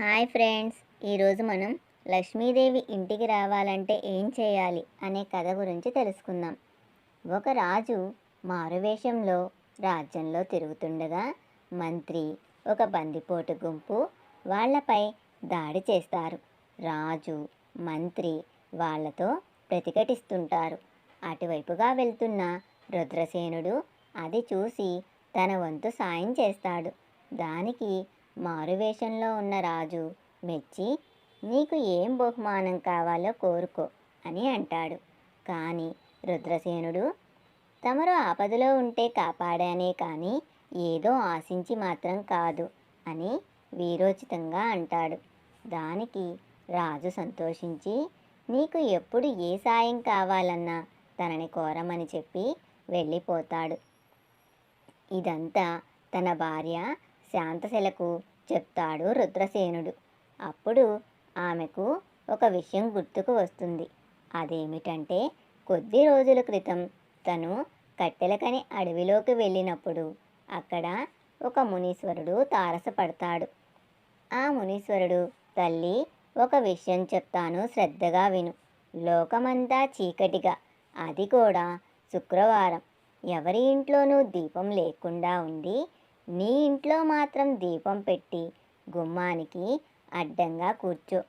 Hi friends ఈరోజు మనం లక్ష్మీదేవి ఇంటికి రావాలంటే ఏం చేయాలి అనే కథ గురించి తెలుసుకుందాం. ఒక రాజు మారువేషంలో రాజ్యంలో తిరుగుతుండగా మంత్రి ఒక బందిపోటు గుంపు వాళ్ళపై దాడి చేస్తారు. రాజు మంత్రి వాళ్ళతో ప్రతిఘటిస్తుంటారు. అటువైపుగా వెళ్తున్న రుద్రసేనుడు అది చూసి తన వంతు సాయం చేస్తాడు. దానికి మారువేషంలో ఉన్న రాజు మెచ్చి నీకు ఏం బహుమానం కావాలో కోరుకో అని అంటాడు. కానీ రుద్రసేనుడు తమరు ఆపదలో ఉంటే కాపాడానే కానీ ఏదో ఆశించి మాత్రం కాదు అని వీరోచితంగా అంటాడు. దానికి రాజు సంతోషించి నీకు ఎప్పుడు ఏ సాయం కావాలన్నా తనని కోరమని చెప్పి వెళ్ళిపోతాడు. ఇదంతా తన భార్య శాంతశిలకు చెప్తాడు రుద్రసేనుడు. అప్పుడు ఆమెకు ఒక విషయం గుర్తుకు వస్తుంది. అదేమిటంటే కొద్ది రోజుల క్రితం తను కట్టెలకని అడవిలోకి వెళ్ళినప్పుడు అక్కడ ఒక మునీశ్వరుడు తారసపడతాడు. ఆ మునీశ్వరుడు తల్లి ఒక విషయం చెప్తాను శ్రద్ధగా విను. లోకమంతా చీకటిగా. అది కూడా శుక్రవారం. ఎవరి ఇంట్లోనూ దీపం లేకుండా ఉండి నీ ఇంట్లో మాత్రం దీపం పెట్టి గుమ్మానికి అడ్డంగా కూర్చో.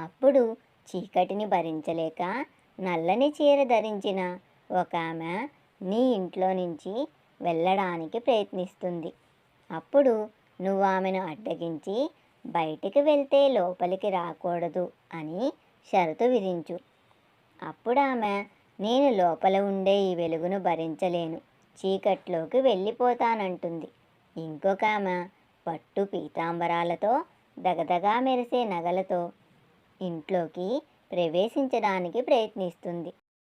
అప్పుడు చీకటిని భరించలేక నల్లని చీర ధరించిన ఒక ఆమె నీ ఇంట్లో నుంచి వెళ్ళడానికి ప్రయత్నిస్తుంది. అప్పుడు నువ్వు ఆమెను అడ్డగించి బయటికి వెళ్తే లోపలికి రాకూడదు అని షరతు విధించు. అప్పుడు ఆమె నేను లోపల ఉండే ఈ వెలుగును భరించలేను. చీకట్లోకి వెళ్ళిపోతానంటుంది. ఇంకొక ఆమె పట్టు పీతాంబరాలతో దగదగా మెరిసే నగలతో ఇంట్లోకి ప్రవేశించడానికి ప్రయత్నిస్తుంది.